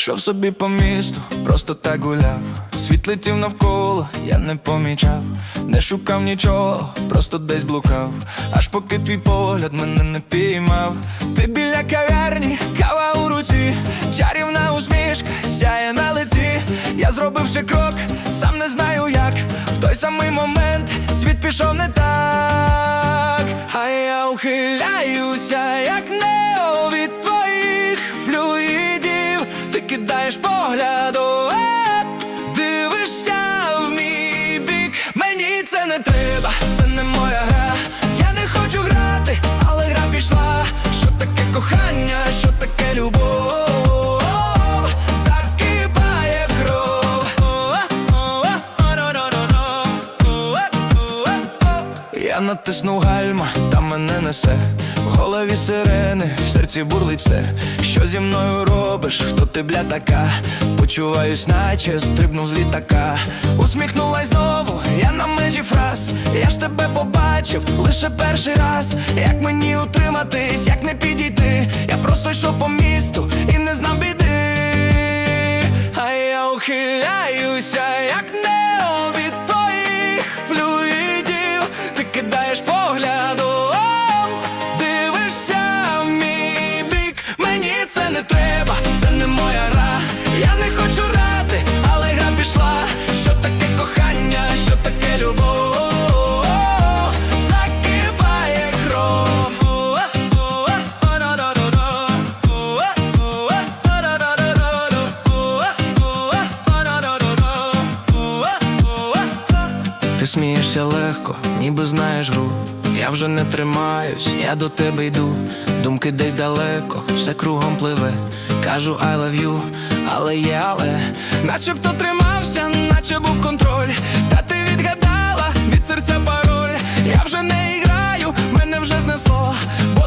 Ішов собі по місту, просто так гуляв. Світ летів навколо, я не помічав, не шукав нічого, просто десь блукав. Аж поки твій погляд мене не піймав. Ти біля кав'ярні, кава у руці, чарівна усмішка, сяє на лиці. Я зробив ще крок, сам не знаю як. В той самий момент світ пішов не так. А я ухиляюся, це не треба, це не моя гра. Я не хочу грати, але гра пішла. Що таке кохання, що таке любов? Закипає кров. Я натиснув гальма, та мене несе В голові сирени, в серці бурлить все Що зі мною робиш, хто ти бля така? Почуваюсь, наче стрибнув з літака Усміхнулась знову, я на межі фраз Я ж тебе побачив лише перший раз. Як мені утриматись, як не підійти? Я просто йшов по місту і не знав біди. А я ухиляюся, як нео від твоїх флюїдів. Ти кидаєш поглядом, дивишся в мій бік. Мені це не треба, це не моя гра. Я не хочу Ти смієшся легко, ніби знаєш гру. Я вже не тримаюсь, я до тебе йду. Думки десь далеко, все кругом пливе. Кажу, I love you, але є, але начебто тримався, наче був контроль. Та ти відгадала від серця пароль. Я вже не іграю, мене вже знесло. Бо